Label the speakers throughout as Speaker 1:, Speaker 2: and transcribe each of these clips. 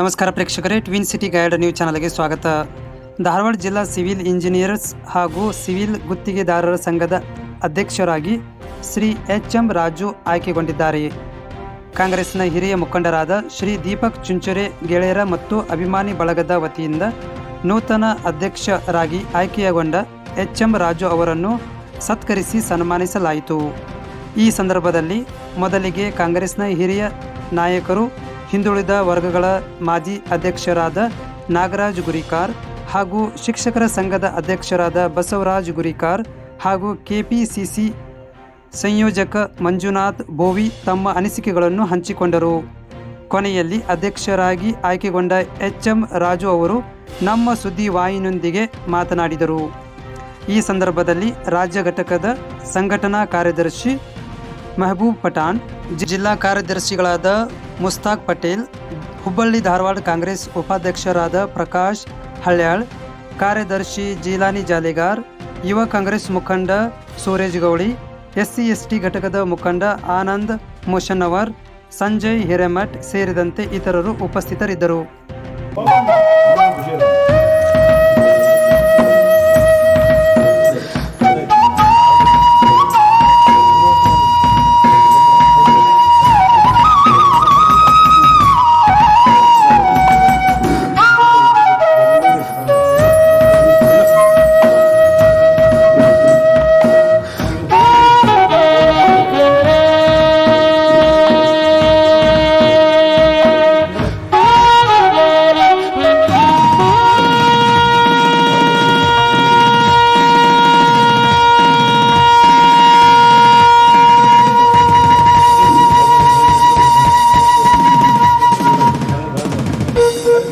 Speaker 1: ನಮಸ್ಕಾರ ಪ್ರೇಕ್ಷಕರೇ twin city guide news ಚಾನಲ್ಗೆ ಸ್ವಾಗತ. ಧಾರವಾಡ ಜಿಲ್ಲಾ ಸಿವಿಲ್ ಇಂಜಿನಿಯರ್ಸ್ ಹಾಗೂ ಸಿವಿಲ್ ಗುತ್ತಿಗೆದಾರರ ಸಂಘದ ಅಧ್ಯಕ್ಷರಾಗಿ ಶ್ರೀ ಎಚ್ ಎಂ ರಾಜು ಆಯ್ಕೆಗೊಂಡಿದ್ದಾರೆ. ಕಾಂಗ್ರೆಸ್ನ ಹಿರಿಯ ಮುಖಂಡರಾದ ಶ್ರೀ ದೀಪಕ್ ಚುಂಚುರೆ ಗೆಳೆಯರ ಮತ್ತು ಅಭಿಮಾನಿ ಬಳಗದ ವತಿಯಿಂದ ನೂತನ ಅಧ್ಯಕ್ಷರಾಗಿ ಆಯ್ಕೆಯಗೊಂಡ ಎಚ್ ಎಂ ರಾಜು ಅವರನ್ನು ಸತ್ಕರಿಸಿ ಸನ್ಮಾನಿಸಲಾಯಿತು. ಈ ಸಂದರ್ಭದಲ್ಲಿ ಮೊದಲಿಗೆ ಕಾಂಗ್ರೆಸ್ನ ಹಿರಿಯ ನಾಯಕರು ಹಿಂದುಳಿದ ವರ್ಗಗಳ ಮಾಜಿ ಅಧ್ಯಕ್ಷರಾದ ನಾಗರಾಜ್ ಗುರಿಕಾರ್ ಹಾಗೂ ಶಿಕ್ಷಕರ ಸಂಘದ ಅಧ್ಯಕ್ಷರಾದ ಬಸವರಾಜ್ ಗುರಿಕಾರ್ ಹಾಗೂ ಕೆಪಿಸಿಸಿ ಸಂಯೋಜಕ ಮಂಜುನಾಥ್ ಬೋವಿ ತಮ್ಮ ಅನಿಸಿಕೆಗಳನ್ನು ಹಂಚಿಕೊಂಡರು. ಕೊನೆಯಲ್ಲಿ ಅಧ್ಯಕ್ಷರಾಗಿ ಆಯ್ಕೆಗೊಂಡ ಎಚ್ ಎಂ ರಾಜು ಅವರು ನಮ್ಮ ಸುದ್ದಿವಾಹಿನೊಂದಿಗೆ ಮಾತನಾಡಿದರು. ಈ ಸಂದರ್ಭದಲ್ಲಿ ರಾಜ್ಯ ಘಟಕದ ಸಂಘಟನಾ ಕಾರ್ಯದರ್ಶಿ ಮೆಹಬೂಬ್ ಪಠಾಣ್, ಜಿಲ್ಲಾ ಕಾರ್ಯದರ್ಶಿಗಳಾದ ಮುಸ್ತಾಕ್ ಪಟೇಲ್, ಹುಬ್ಬಳ್ಳಿ ಧಾರವಾಡ ಕಾಂಗ್ರೆಸ್ ಉಪಾಧ್ಯಕ್ಷರಾದ ಪ್ರಕಾಶ್ ಹಳ್ಯಾಳ್, ಕಾರ್ಯದರ್ಶಿ ಜೀಲಾನಿ ಜಾಲಿಗಾರ್, ಯುವ ಕಾಂಗ್ರೆಸ್ ಮುಖಂಡ ಸೂರೇಶ್ ಗೌಳಿ, ಎಸ್ಸಿ ಎಸ್ಟಿ ಘಟಕದ ಮುಖಂಡ ಆನಂದ್ ಮುಷನ್ನವರ್ ಸಂಜಯ್ ಹಿರೇಮಠ್ ಸೇರಿದಂತೆ ಇತರರು ಉಪಸ್ಥಿತರಿದ್ದರು.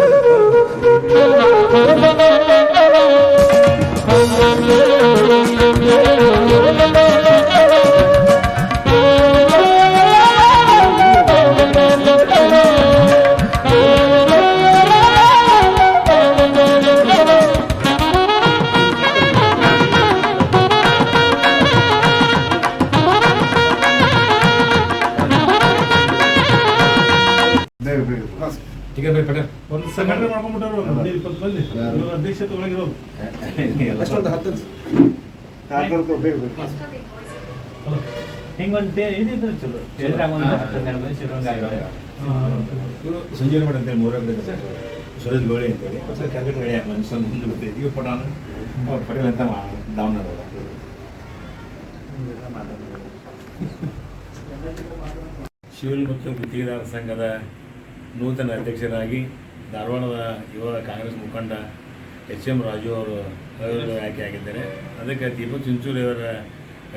Speaker 2: Hola. ಮಾಡ್ಕೊಂಡ್ಬಿಟ್ಟವ್ರು ಹದಿನೈದು ಇಪ್ಪತ್ತು ಮಂದಿ ಇವ್ರ ಅಧ್ಯಕ್ಷತೆ ಒಳಗಿರೋದು
Speaker 3: ಅಷ್ಟೊಂದು ಹತ್ತು
Speaker 4: ಹಿಂಗೊಂದು ಇದಿದ್ರೆ ಚಲೋ. ಎದ್ರಾಗ ಒಂದು ಹತ್ತು ಹನ್ನೆರಡು ಮಂದಿ ಸಿರೋಂಗ ಆಗಿರೋದು.
Speaker 5: ಇವರು ಸಂಜೀವನ ಮಠ ಅಂತೇಳಿ ಮೂರೇ ಕಡೆ. ಸುರೇಶ್ ಗೋಳಿ ಅಂತೇಳಿ ಮತ್ತೆ ಕ್ರಿಕೆಟ್ ರೆಡಿ ಮನುಷ್ಯ ಮುಂದೆ ಗೊತ್ತೈತಿ ಇವ್ ಪಟಾನ್ ಅವ್ರು ಪಟೇಲ್ ಅಂತ ಡೌನ್ ಅದ ಮತ್ತು ಗುತ್ತಿಗೆದಾರ ಸಂಘದ ನೂತನ ಅಧ್ಯಕ್ಷರಾಗಿ ಧಾರವಾಡದ ಯುವ ಕಾಂಗ್ರೆಸ್ ಮುಖಂಡ ಎಚ್ ಎಂ ರಾಜು ಅವರು ಆಯ್ಕೆ ಆಗಿದ್ದಾರೆ. ಅದಕ್ಕೆ ದೀಪಕ್ ಚಿಂಚೂರಿ ಅವರ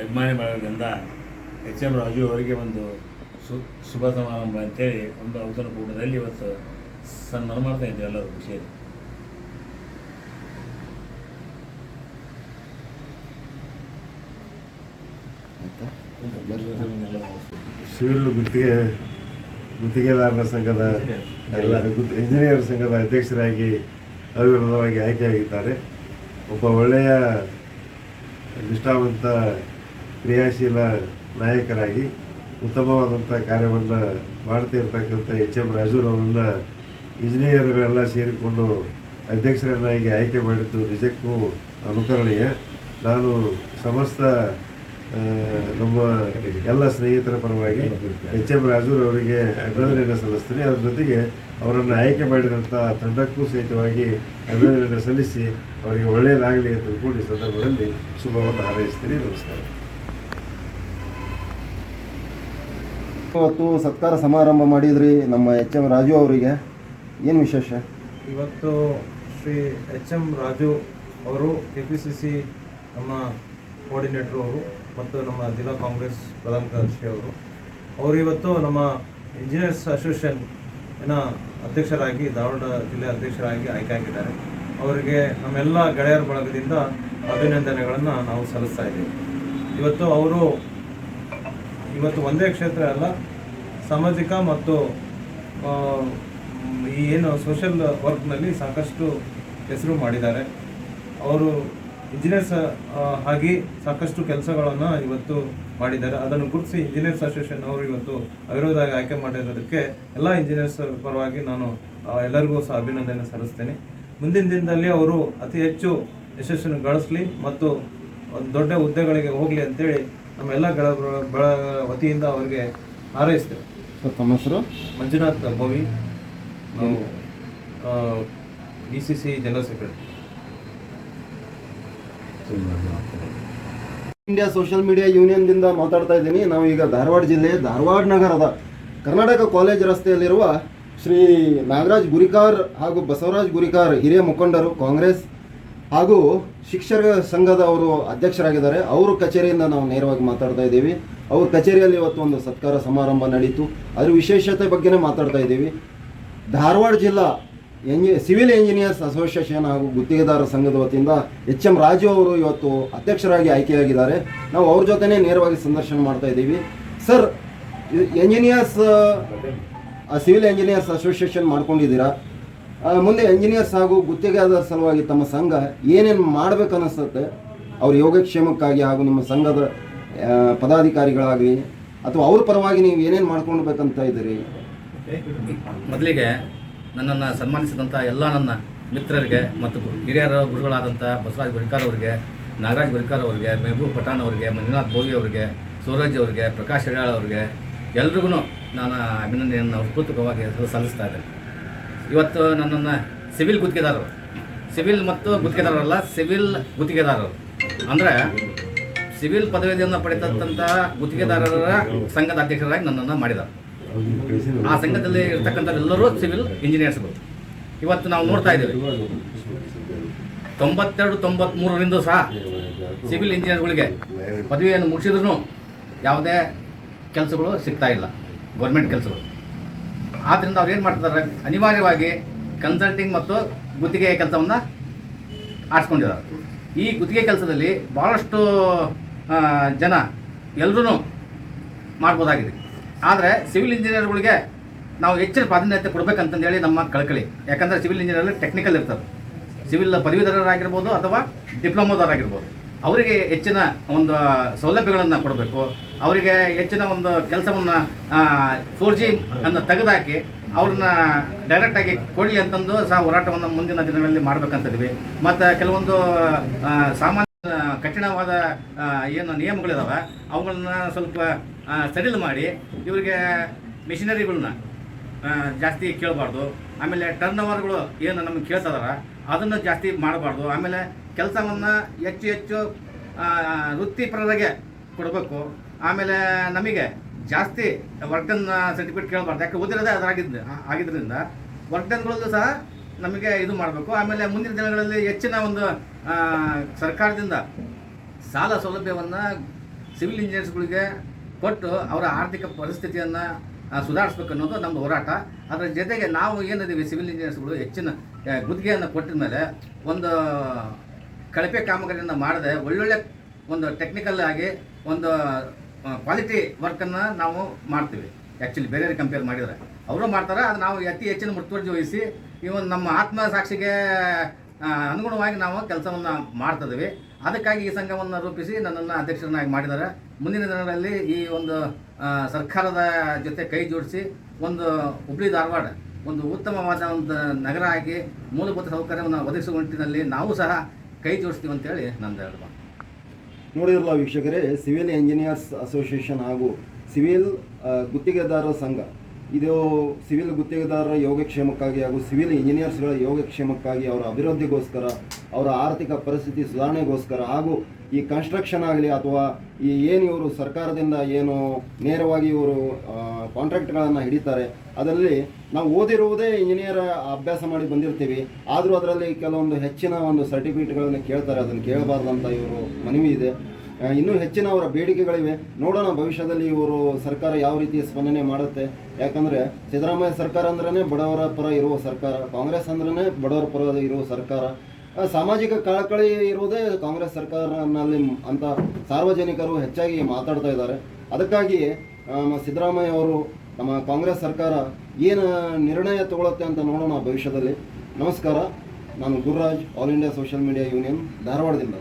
Speaker 5: ಅಭಿಮಾನಿ ಮಾಡೋದ್ರಿಂದ ಎಚ್ ಎಂ ರಾಜು ಅವರಿಗೆ ಒಂದು ಸು ಶುಭ ಸಮಾರಂಭ ಅಂತೇಳಿ ಒಂದು ಔತಣಕೂಟದಲ್ಲಿ ಇವತ್ತು ಸನ್ಮಾನ ಮಾಡ್ತಾ ಇದ್ದೀವಿ ಎಲ್ಲರೂ ಖುಷಿಯಲ್ಲಿ
Speaker 3: ಶಿವೂರು ಗುತ್ತಿಗೆ ಗುತ್ತಿಗೆದಾರರ ಸಂಘದ ಎಲ್ಲ ಇಂಜಿನಿಯರ್ ಸಂಘದ ಅಧ್ಯಕ್ಷರಾಗಿ ಅವಿರೋಧವಾಗಿ ಆಯ್ಕೆಯಾಗಿದ್ದಾರೆ. ಒಬ್ಬ ಒಳ್ಳೆಯ ನಿಷ್ಠಾವಂತ, ಕ್ರಿಯಾಶೀಲ ನಾಯಕರಾಗಿ ಉತ್ತಮವಾದಂಥ ಕಾರ್ಯವನ್ನು ಮಾಡ್ತಾ ಇರ್ತಕ್ಕಂಥ ಎಚ್ ಎಂ ರಾಜೂರವರನ್ನ ಇಂಜಿನಿಯರ್ಗಳೆಲ್ಲ ಸೇರಿಕೊಂಡು ಅಧ್ಯಕ್ಷರನ್ನಾಗಿ ಆಯ್ಕೆ ಮಾಡಿದ್ದು ನಿಜಕ್ಕೂ ಅನುಕರಣೀಯ. ನಾನು ಸಮಸ್ತ ನಮ್ಮ ಎಲ್ಲ ಸ್ನೇಹಿತರ ಪರವಾಗಿ ಎಚ್ ಎಂ ರಾಜೂರ್ ಅವರಿಗೆ ಅಭಿನಂದನೆಯನ್ನು ಸಲ್ಲಿಸ್ತೀನಿ. ಅದ್ರ ಜೊತೆಗೆ ಅವರನ್ನು ಆಯ್ಕೆ ಮಾಡಿದಂಥ ತಂಡಕ್ಕೂ ಸಹಿತವಾಗಿ ಅಭಿನಂದನೆಯನ್ನು ಸಲ್ಲಿಸಿ ಅವರಿಗೆ ಒಳ್ಳೆಯದಾಗಲಿ ಅಂತ ಕೂಡಿ ಈ ಸಂದರ್ಭದಲ್ಲಿ ಶುಭವನ್ನು ಹಾರೈಸ್ತೀನಿ. ನಮಸ್ಕಾರ.
Speaker 6: ಇವತ್ತು ಸತ್ಕಾರ ಸಮಾರಂಭ ಮಾಡಿದ್ರಿ ನಮ್ಮ ಎಚ್ ಎಂ ರಾಜು ಅವರಿಗೆ. ಏನು ವಿಶೇಷ?
Speaker 7: ಇವತ್ತು ಶ್ರೀ ಎಚ್ ಎಂ ರಾಜು ಅವರು ಕೆ ಪಿ ಸಿ ಸಿ ನಮ್ಮ ಕೋಆರ್ಡಿನೇಟ್ರು ಅವರು. ಮತ್ತು ನಮ್ಮ ಜಿಲ್ಲಾ ಕಾಂಗ್ರೆಸ್ ಪ್ರಧಾನ ಕಾರ್ಯದರ್ಶಿ ಅವರು. ಅವರು ಇವತ್ತು ನಮ್ಮ ಇಂಜಿನಿಯರ್ಸ್ ಅಸೋಸಿಯೇಷನ್ ಏನ ಅಧ್ಯಕ್ಷರಾಗಿ, ಧಾರವಾಡ ಜಿಲ್ಲೆ ಅಧ್ಯಕ್ಷರಾಗಿ ಆಯ್ಕೆಯಾಗಿದ್ದಾರೆ ಅವರಿಗೆ ನಮ್ಮೆಲ್ಲ ಗೆಳೆಯರ ಬಳಗದಿಂದ ಅಭಿನಂದನೆಗಳನ್ನು ನಾವು ಸಲ್ಲಿಸ್ತಾ ಇದ್ದೀವಿ. ಇವತ್ತು ಅವರು ಇವತ್ತು ಒಂದೇ ಕ್ಷೇತ್ರ ಅಲ್ಲ, ಸಾಮಾಜಿಕ ಮತ್ತು ಈ ಏನು ಸೋಷಿಯಲ್ ವರ್ಕ್ನಲ್ಲಿ ಸಾಕಷ್ಟು ಹೆಸರು ಮಾಡಿದ್ದಾರೆ. ಅವರು ಇಂಜಿನಿಯರ್ಸ್ ಆಗಿ ಸಾಕಷ್ಟು ಕೆಲಸಗಳನ್ನು ಇವತ್ತು ಮಾಡಿದ್ದಾರೆ. ಅದನ್ನು ಗುರುತಿಸಿ ಇಂಜಿನಿಯರ್ಸ್ ಅಸೋಸಿಯೇಷನ್ ಅವರು ಇವತ್ತು ಅವಿರೋಧವಾಗಿ ಆಯ್ಕೆ ಮಾಡಿರೋದಕ್ಕೆ ಎಲ್ಲ ಇಂಜಿನಿಯರ್ಸ್ ಪರವಾಗಿ ನಾನು ಎಲ್ಲರಿಗೂ ಸಹ ಅಭಿನಂದನೆ ಸಲ್ಲಿಸ್ತೇನೆ. ಮುಂದಿನ ದಿನದಲ್ಲಿ ಅವರು ಅತಿ ಹೆಚ್ಚು ಯಶಸ್ಸನ್ನು ಗಳಿಸಲಿ ಮತ್ತು ಒಂದು ದೊಡ್ಡ ಹುದ್ದೆಗಳಿಗೆ ಹೋಗಲಿ ಅಂತೇಳಿ ನಮ್ಮೆಲ್ಲ ಗಳ ಬಳ ವತಿಯಿಂದ ಅವರಿಗೆ ಹಾರೈಸ್ತೇವೆ
Speaker 6: ಸರ್ ತಮ್ಮ ಹೆಸರು?
Speaker 7: ಮಂಜುನಾಥ್ ಭವಿ ನಾವು D C C general secretary
Speaker 6: India social media ಯೂನಿಯನ್ದಿಂದ ಮಾತಾಡ್ತಾ ಇದ್ದೀನಿ. ನಾವು ಈಗ ಧಾರವಾಡ ಜಿಲ್ಲೆ, ಧಾರವಾಡ ನಗರದ ಕರ್ನಾಟಕ ಕಾಲೇಜ್ ರಸ್ತೆಯಲ್ಲಿರುವ ಶ್ರೀ ನಾಗರಾಜ್ ಗುರಿಕಾರ್ ಹಾಗೂ ಬಸವರಾಜ್ ಗುರಿಕಾರ್ ಹಿರಿಯ ಮುಖಂಡರು, ಕಾಂಗ್ರೆಸ್ ಹಾಗೂ ಶಿಕ್ಷಕ ಸಂಘದ ಅವರು ಅಧ್ಯಕ್ಷರಾಗಿದ್ದಾರೆ. ಅವರ ಕಚೇರಿಯಿಂದ ನಾವು ನೇರವಾಗಿ ಮಾತಾಡ್ತಾ ಇದ್ದೀವಿ. ಅವ್ರ ಕಚೇರಿಯಲ್ಲಿ ಇವತ್ತು ಒಂದು ಸತ್ಕಾರ ಸಮಾರಂಭ ನಡೀತು. ಅದರ ವಿಶೇಷತೆ ಬಗ್ಗೆನೇ ಮಾತಾಡ್ತಾ ಇದ್ದೀವಿ. ಧಾರವಾಡ ಜಿಲ್ಲಾ ಎಂಜಿ ಸಿವಿಲ್ ಇಂಜಿನಿಯರ್ಸ್ ಅಸೋಸಿಯೇಷನ್ ಹಾಗೂ ಗುತ್ತಿಗೆದಾರ ಸಂಘದ ವತಿಯಿಂದ ಎಚ್ ಎಂ ರಾಜು ಅವರು ಇವತ್ತು ಅಧ್ಯಕ್ಷರಾಗಿ ಆಯ್ಕೆಯಾಗಿದ್ದಾರೆ. ನಾವು ಅವ್ರ ಜೊತೆನೇ ನೇರವಾಗಿ ಸಂದರ್ಶನ ಮಾಡ್ತಾ ಇದ್ದೀವಿ. Sir engineers civil engineers association ಮಾಡ್ಕೊಂಡಿದ್ದೀರಾ? ಮುಂದೆ ಇಂಜಿನಿಯರ್ಸ್ ಹಾಗೂ ಗುತ್ತಿಗೆದಾರರ ಸಲುವಾಗಿ ತಮ್ಮ ಸಂಘ ಏನೇನು ಮಾಡ್ಬೇಕು ಅನಿಸುತ್ತೆ ಅವ್ರ ಯೋಗಕ್ಷೇಮಕ್ಕಾಗಿ ಹಾಗೂ ನಿಮ್ಮ ಸಂಘದ ಪದಾಧಿಕಾರಿಗಳಾಗಲಿ ಅಥವಾ ಅವ್ರ ಪರವಾಗಿ ನೀವು ಏನೇನು ಮಾಡ್ಕೊಳ್ಬೇಕಂತ ಇದ್ದೀರಿ?
Speaker 4: ಮೊದಲಿಗೆ ನನ್ನನ್ನು ಸನ್ಮಾನಿಸಿದಂಥ ಎಲ್ಲ ನನ್ನ ಮಿತ್ರರಿಗೆ ಮತ್ತು ಹಿರಿಯರ ಗುರುಗಳಾದಂಥ ಬಸವರಾಜ್ ಗುರಿಕಾರ್ ಅವರಿಗೆ, ನಾಗರಾಜ್ ಗುರಿಕಾರ್ ಅವರಿಗೆ, ಮೆಹಬೂಬ್ ಪಠಾಣ್ ಅವರಿಗೆ, ಮಂಜುನಾಥ್ ಭೋಗಿ ಅವರಿಗೆ, ಸೂರಜ್ ಅವರಿಗೆ, ಪ್ರಕಾಶ್ ಹೆಡಾಳ್ ಅವರಿಗೆ, ಎಲ್ರಿಗೂ ನಾನು ಅಭಿನಂದನೆಯನ್ನು ಹೃತ್ಪೂರ್ವಕವಾಗಿ ಸಲ್ಲಿಸ್ತಾ ಇದ್ದೇನೆ. ಇವತ್ತು ನನ್ನನ್ನು ಸಿವಿಲ್ ಗುತ್ತಿಗೆದಾರರು, ಸಿವಿಲ್ ಮತ್ತು ಗುತ್ತಿಗೆದಾರರಲ್ಲ, ಸಿವಿಲ್ ಗುತ್ತಿಗೆದಾರರು. ಅಂದರೆ ಸಿವಿಲ್ ಪದವಿಯನ್ನು ಪಡೆದಂಥ ಗುತ್ತಿಗೆದಾರರ ಸಂಘದ ಅಧ್ಯಕ್ಷರಾಗಿ ನನ್ನನ್ನು ಮಾಡಿದ್ದಾರೆ. ಆ ಸಂಘದಲ್ಲಿ ಎಲ್ಲರೂ ಸಿವಿಲ್ ಇಂಜಿನಿಯರ್ಸ್ಗಳು ಇವತ್ತು ನಾವು ನೋಡ್ತಾ ಇದ್ದೇವೆ. ತೊಂಬತ್ತೆರಡು, ತೊಂಬತ್ಮೂರರಿಂದ ಸಹ ಸಿವಿಲ್ ಇಂಜಿನಿಯರ್ಗಳಿಗೆ ಪದವಿಯನ್ನು ಮುಗಿಸಿದ್ರು ಯಾವುದೇ ಕೆಲಸಗಳು ಸಿಗ್ತಾ ಇಲ್ಲ. ಗೌರ್ಮೆಂಟ್ ಕೆಲಸಗಳು. ಆದ್ದರಿಂದ ಅವ್ರು ಏನು ಮಾಡ್ತಿದ್ದಾರೆ? ಅನಿವಾರ್ಯವಾಗಿ ಕನ್ಸಲ್ಟಿಂಗ್ ಮತ್ತು ಗುತ್ತಿಗೆ ಕೆಲಸವನ್ನು ಆರಿಸ್ಕೊಂಡಿದ್ದಾರೆ. ಈ ಗುತ್ತಿಗೆ ಕೆಲಸದಲ್ಲಿ ಭಾಳಷ್ಟು ಜನ ಎಲ್ಲರೂ ಮಾಡ್ಬೋದಾಗಿದೆ. ಆದರೆ ಸಿವಿಲ್ ಇಂಜಿನಿಯರ್ಗಳಿಗೆ ನಾವು ಹೆಚ್ಚಿನ ಪ್ರಾಧಾನ್ಯತೆ ಕೊಡಬೇಕಂತಂದೇಳಿ ನಮ್ಮ ಕಳಕಳಿ. ಯಾಕಂದರೆ ಸಿವಿಲ್ ಇಂಜಿನಿಯರ್ ಟೆಕ್ನಿಕಲ್ ಇರ್ತಾರೆ ಸಿವಿಲ್ ಪದವೀಧರರಾಗಿರ್ಬೋದು ಅಥವಾ ಡಿಪ್ಲೊಮೋದವರಾಗಿರ್ಬೋದು ಅವರಿಗೆ ಹೆಚ್ಚಿನ ಒಂದು ಸೌಲಭ್ಯಗಳನ್ನು ಕೊಡಬೇಕು. ಅವರಿಗೆ ಹೆಚ್ಚಿನ ಒಂದು ಕೆಲಸವನ್ನು ಫೋರ್ ಜಿ ಅನ್ನು ತೆಗೆದುಹಾಕಿ ಅವ್ರನ್ನ ಡೈರೆಕ್ಟಾಗಿ ಕೊಡಿ ಅಂತಂದು ಸಹ ಹೋರಾಟವನ್ನು ಮುಂದಿನ ದಿನಗಳಲ್ಲಿ ಮಾಡಬೇಕಂತಿದ್ವಿ. ಮತ್ತು ಕೆಲವೊಂದು ಸಾಮಾನ್ಯ ಕಠಿಣವಾದ ಏನು ನಿಯಮಗಳಿದಾವೆ, ಅವುಗಳನ್ನ ಸ್ವಲ್ಪ ಸಡಿಲ್ ಮಾಡಿ ಇವರಿಗೆ ಮಿಷಿನರಿಗಳನ್ನ ಜಾಸ್ತಿ ಕೇಳಬಾರ್ದು. ಆಮೇಲೆ ಟರ್ನ್ ಓವರ್ಗಳು ಏನು ನಮ್ಗೆ ಕೇಳ್ತದಾರ, ಅದನ್ನು ಜಾಸ್ತಿ ಮಾಡಬಾರ್ದು. ಆಮೇಲೆ ಕೆಲಸವನ್ನು ಹೆಚ್ಚು ಹೆಚ್ಚು ವೃತ್ತಿಪರರಿಗೆ ಕೊಡಬೇಕು. ಆಮೇಲೆ ನಮಗೆ ಜಾಸ್ತಿ ವರ್ಕ್ ಸರ್ಟಿಫಿಕೇಟ್ ಕೇಳಬಾರ್ದು. ಯಾಕೆ ಓದಿರೋದೇ ಅದರಾಗಿದ್ದು ಆಗಿದ್ದರಿಂದ ವರ್ಕ್ ಸಹ ನಮಗೆ ಇದು ಮಾಡಬೇಕು. ಆಮೇಲೆ ಮುಂದಿನ ದಿನಗಳಲ್ಲಿ ಹೆಚ್ಚಿನ ಒಂದು ಸರ್ಕಾರದಿಂದ ಸಾಲ ಸೌಲಭ್ಯವನ್ನು ಸಿವಿಲ್ ಇಂಜಿನಿಯರ್ಸ್ಗಳಿಗೆ ಕೊಟ್ಟು ಅವರ ಆರ್ಥಿಕ ಪರಿಸ್ಥಿತಿಯನ್ನು ಸುಧಾರಿಸ್ಬೇಕು ಅನ್ನೋದು ನಮ್ಮದು ಹೋರಾಟ. ಅದರ ಜೊತೆಗೆ ನಾವು ಏನಿದ್ದೀವಿ ಸಿವಿಲ್ ಇಂಜಿನಿಯರ್ಸ್ಗಳು ಹೆಚ್ಚಿನ ಗುತ್ತಿಗೆಯನ್ನು ಕೊಟ್ಟಿದ ಮೇಲೆ ಒಂದು ಕಳಪೆ ಕಾಮಗಾರಿಯನ್ನು ಮಾಡದೆ ಒಳ್ಳೊಳ್ಳೆ ಒಂದು ಟೆಕ್ನಿಕಲ್ ಆಗಿ ಒಂದು ಕ್ವಾಲಿಟಿ ವರ್ಕನ್ನು ನಾವು ಮಾಡ್ತೀವಿ. ಆ್ಯಕ್ಚುಲಿ ಬೇರೆ ಕಂಪೇರ್ ಮಾಡಿದರೆ. ಅವರು ಮಾಡ್ತಾರೆ, ಅದು ನಾವು ಅತಿ ಹೆಚ್ಚಿನ ಮುತುವರ್ಜಿ ವಹಿಸಿ ಈ ಒಂದು ನಮ್ಮ ಆತ್ಮ ಸಾಕ್ಷಿಗೆ ಅನುಗುಣವಾಗಿ ನಾವು ಕೆಲಸವನ್ನು ಮಾಡ್ತಿದ್ದೀವಿ ಅದಕ್ಕಾಗಿ ಈ ಸಂಘವನ್ನು ರೂಪಿಸಿ ನನ್ನನ್ನು ಅಧ್ಯಕ್ಷರನ್ನಾಗಿ ಮಾಡಿದ್ದಾರೆ ಮುಂದಿನ ದಿನಗಳಲ್ಲಿ ಈ ಒಂದು ಸರ್ಕಾರದ ಜೊತೆ ಕೈ ಜೋಡಿಸಿ ಒಂದು ಹುಬ್ಳಿ ಧಾರವಾಡ, ಒಂದು ಉತ್ತಮವಾದ ಒಂದು ನಗರ ಆಗಿ ಮೂಲಭೂತ ಸೌಕರ್ಯವನ್ನು ಒದಗಿಸುವ ನಿಟ್ಟಿನಲ್ಲಿ ನಾವು ಸಹ ಕೈ ಜೋಡಿಸ್ತೀವಿ ಅಂತೇಳಿ ನಂದು ಹೇಳ್ಬೋದು
Speaker 6: ನೋಡಿರಲ್ಲ ವೀಕ್ಷಕರೇ, ಸಿವಿಲ್ ಇಂಜಿನಿಯರ್ಸ್ ಅಸೋಸಿಯೇಷನ್ ಹಾಗೂ ಸಿವಿಲ್ ಗುತ್ತಿಗೆದಾರರ ಸಂಘ. ಇದು ಸಿವಿಲ್ ಗುತ್ತಿಗೆದಾರರ ಯೋಗಕ್ಷೇಮಕ್ಕಾಗಿ ಹಾಗೂ ಸಿವಿಲ್ ಇಂಜಿನಿಯರ್ಸ್ಗಳ ಯೋಗಕ್ಷೇಮಕ್ಕಾಗಿ ಅವರ ಅಭಿವೃದ್ಧಿಗೋಸ್ಕರ, ಅವರ ಆರ್ಥಿಕ ಪರಿಸ್ಥಿತಿ ಸುಧಾರಣೆಗೋಸ್ಕರ ಹಾಗೂ ಈ ಕನ್ಸ್ಟ್ರಕ್ಷನ್ ಆಗಲಿ ಅಥವಾ ಈ ಏನು ಇವರು ಸರ್ಕಾರದಿಂದ ಏನು ನೇರವಾಗಿ ಇವರು ಕಾಂಟ್ರಾಕ್ಟ್ಗಳನ್ನು ಹಿಡಿತಾರೆ, ಅದರಲ್ಲಿ ನಾವು ಓದಿರುವುದೇ ಇಂಜಿನಿಯರ್ ಅಭ್ಯಾಸ ಮಾಡಿ ಬಂದಿರ್ತೀವಿ. ಆದರೂ ಅದರಲ್ಲಿ ಕೆಲವೊಂದು ಹೆಚ್ಚಿನ ಒಂದು ಸರ್ಟಿಫಿಕೇಟ್ಗಳನ್ನು ಕೇಳ್ತಾರೆ. ಅದನ್ನು ಕೇಳಬಾರ್ದಂತ ಇವರು ಮನವಿ ಇದೆ. ಇನ್ನೂ ಹೆಚ್ಚಿನ ಅವರ ಬೇಡಿಕೆಗಳಿವೆ. ನೋಡೋಣ ಭವಿಷ್ಯದಲ್ಲಿ ಇವರು ಸರ್ಕಾರ ಯಾವ ರೀತಿ ಸ್ಪಂದನೆ ಮಾಡುತ್ತೆ. ಯಾಕಂದರೆ ಸಿದ್ದರಾಮಯ್ಯ ಸರ್ಕಾರ ಅಂದ್ರೇ ಬಡವರ ಪರ ಇರುವ ಸರ್ಕಾರ, ಕಾಂಗ್ರೆಸ್ ಅಂದ್ರೇ ಬಡವರ ಪರ ಇರುವ ಸರ್ಕಾರ. ಸಾಮಾಜಿಕ ಕಳಕಳಿ ಇರುವುದೇ ಕಾಂಗ್ರೆಸ್ ಸರ್ಕಾರನಲ್ಲಿ ಅಂತ ಸಾರ್ವಜನಿಕರು ಹೆಚ್ಚಾಗಿ ಮಾತಾಡ್ತಾ ಇದ್ದಾರೆ. ಅದಕ್ಕಾಗಿ ಸಿದ್ದರಾಮಯ್ಯ ಅವರು ನಮ್ಮ ಕಾಂಗ್ರೆಸ್ ಸರ್ಕಾರ ಏನು ನಿರ್ಣಯ ತಗೊಳುತ್ತೆ ಅಂತ ನೋಡೋಣ ಭವಿಷ್ಯದಲ್ಲಿ. ನಮಸ್ಕಾರ, ನಾನು Gururaj all India social media union ಧಾರವಾಡದಿಂದ.